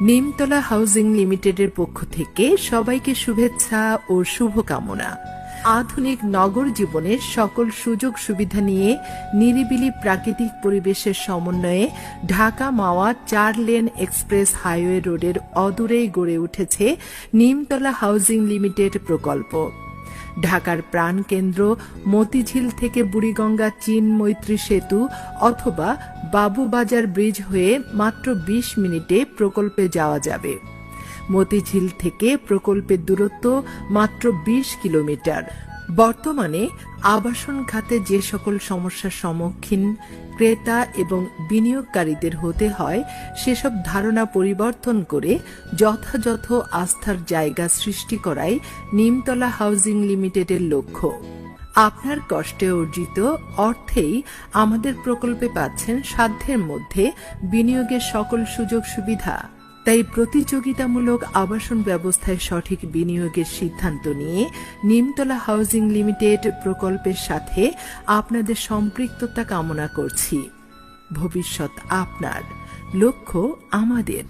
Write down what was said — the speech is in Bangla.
নিমতলা হাউজিং লিমিটেডের পক্ষ থেকে সবাইকে শুভেচ্ছা ও শুভকামনা। আধুনিক নগর জীবনের সকল সুযোগ সুবিধা নিয়ে নিরিবিলি প্রাকৃতিক পরিবেশের সমন্বয়ে ঢাকা মাওয়া চার লেন এক্সপ্রেস হাইওয়ে রোডের অদূরেই গড়ে উঠেছে নিমতলা হাউজিং লিমিটেড প্রকল্প। ঢাকার প্রাণকেন্দ্র, মতিঝিল থেকে বুড়িগঙ্গা চীন মৈত্রী সেতু অথবা বাবুবাজার ব্রিজ হয়ে মাত্র ২০ মিনিটে প্রকল্পে যাওয়া যাবে। মতিঝিল থেকে প্রকল্পের দূরত্ব মাত্র ২০ কিলোমিটার। বর্তমানে আবাসন খাতে যে সকল সমস্যার সম্মুখীন ক্রেতা এবং বিনিয়োগকারীদের হতে হয়, সেসব ধারণা পরিবর্তন করে যথাযথ আস্থার জায়গা সৃষ্টি করাই নিমতলা হাউজিং লিমিটেডের লক্ষ্য। আপনার কষ্টে অর্জিত অর্থেই আমাদের প্রকল্পে পাচ্ছেন সাধ্যের মধ্যে বিনিয়োগের সকল সুযোগ সুবিধা তাই প্রতিযোগিতামূলক আবাসন ব্যবস্থায় সঠিক বিনিয়োগের সিদ্ধান্ত নিয়ে নিমতলা হাউজিং লিমিটেড প্রকল্পের সাথে আপনাদের সম্পৃক্ততা কামনা করছি। ভবিষ্যৎ আপনার। লক্ষ্য আমাদের।